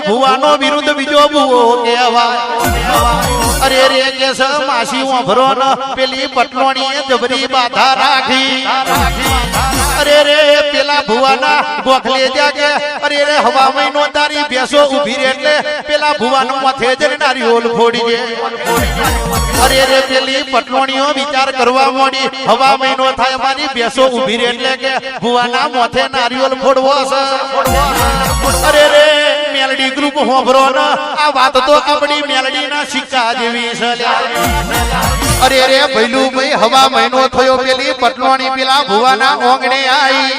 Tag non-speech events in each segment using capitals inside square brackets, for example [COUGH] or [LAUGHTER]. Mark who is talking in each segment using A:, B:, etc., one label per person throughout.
A: ભુવાનો વિરુદ્ધ બીજો ભુવો કેવા અરે રે માસી વાભરો ન પેલી પટલોણીએ જબરી બાધા રાખી. અરે રે પેલા ભુવાના ગોખલે કે અરે રે, હવા મહિનો તારી બેસો ઊભી રે એટલે પેલા ભુવાનો માથે જઈને નારી ઓલ ફોડી જે અરે રે, પેલી પટલોણીઓ વિચાર કરવા માંડી, હવા મહિનો થાય, મારી બેસો ઊભી રે એટલે કે ભુવાના મોથે નારિયોલ ફોડવો અરે રે, મેલડી ગ્રુપ હોભરો ને, આ વાત તો આપણી મેલડી ના સિક્કા જેવી છે. અરે રે ભૈલું ભાઈ હવા મહિનો થયો પેલી, પટલોણી પેલા ભુવાના ઓગણે આઈ.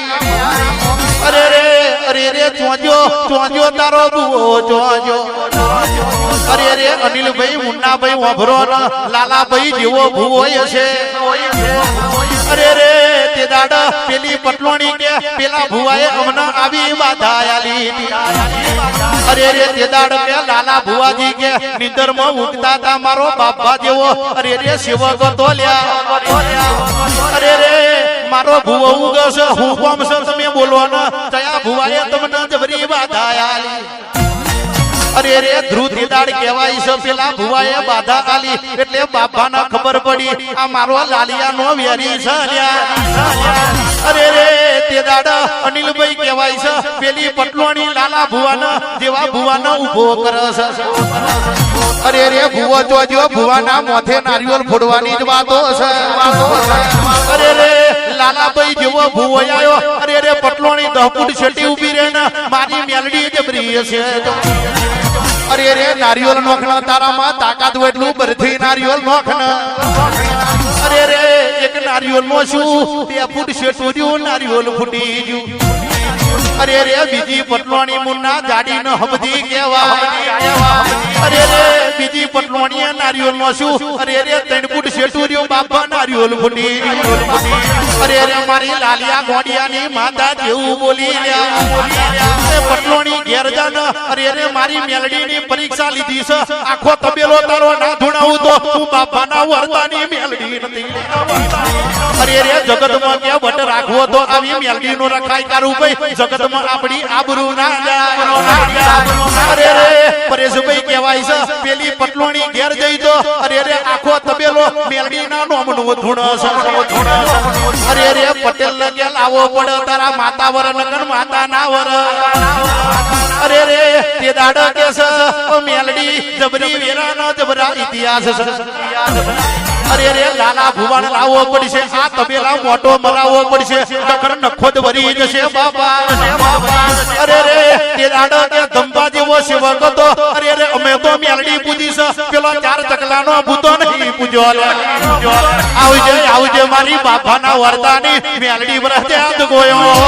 A: અરે રે અરે રે ચોજો ચોજો તારો ભુવો ચોજો અરે રે અનિલભાઈ, મુન્નાભાઈ, વાભરો લાલાભાઈ જેવો ભુવો છે અરે રે તે દાડા પેલી પટલોણી [LAUGHS] પેલા ભુવાએ અમને આવી બાધા અરે રે તે દાડ કે લાલા ભુવાજી કે નિંદરમાં ઉગતા તા મારો બાપા જેવો. અરે રે સેવક તો અરે રે, મારો ભુવો ઉગશે, હું કોમ છે તમે બોલો ને તયા ભુવાએ તમને જબરી બાધા આલી અરે રે ધ્રુતી દાડ કહેવાય છે, પેલા ભુવાએ બાધા આલી એટલે બાપાને ખબર પડી, આ મારો લાલિયાનો વેરી છે. અરે રે અનિલભાઈ કહેવાય છે, પેલી પટલોણી લાલા ભુવાના જેવા ભુવાને ઊભો કરે છે. અરે રે ભુવો જો ભુવાના મોથે નારિયેળ ફોડવાની જ વાતો છે અરે રે લાલાભાઈ જેવો ભુવો આવ્યો અરે રે પટલોણી દહ ફૂટ છેટી ઊભી રહે ને, મારી મેલડી જબરી છે અરે રે નારિયેળ નોખણા તારામાં તાકાત હોય એટલું બરથી નારિયેલ નોખણા અરે રે એક નારિયેળ શું બે ફૂટ શેઠું નારિયોલ ફૂટી ગયું અરે રે, બીજી પટલોણી મુન્ના જાડી ન હબજી કેવા અરે રે, બીજી પટલોણી નારિયેળ નો શું અરે રે, ત્રણ ફૂટ રહ્યું બાપા નારિયોલ ફૂટી અરે રે, મારી લાલિયા ગોડિયાની માતા જેવું બોલી પટલોણી ઘેર જાન અરે રે, મારી મેલડીની પરીક્ષા લીધી છે આખો તબેલો તારો ના ધુણાવું તો હું બાપાના વરદાની મેલડી નથી. અરે રે જગતમાં ક્યાં વટ રાખવો તો આવી મેલડી નો રખાય કારું ભાઈ. જગતમાં આપણી આબરૂ ના જાય અરે રે પરેશભાઈ કહેવાય છે પેલી પટલોણી ઘેર જઈ તો અરે રે આખો તબેલો મેલડી ના નોમનું ધૂણ છે અરે રે પટેલ લગે લાવો પડે તારા માતા વર નગર માતા ના વર. અરે રે તે દાડ કે છે ઓ મેલડી જબરી વેરાનો જબરા ઇતિહાસ છે. અરે રે લાલા ભુવાન લાવવો પડશે આ તબેલા મોટો મરાવો પડશે. નકર નખોદ વરી જશે બાપા. અરે રે તે દાડો તે ધંબા જેવો સેવક હતો. અરે રે અમે તો મેલડી પૂજી છે પેલો ચાર ચકલાનો ભૂતો નહીં પૂજો આવજે આવજે મારી બાપાના વરદાની. મેલડી વ્રત ગોયો.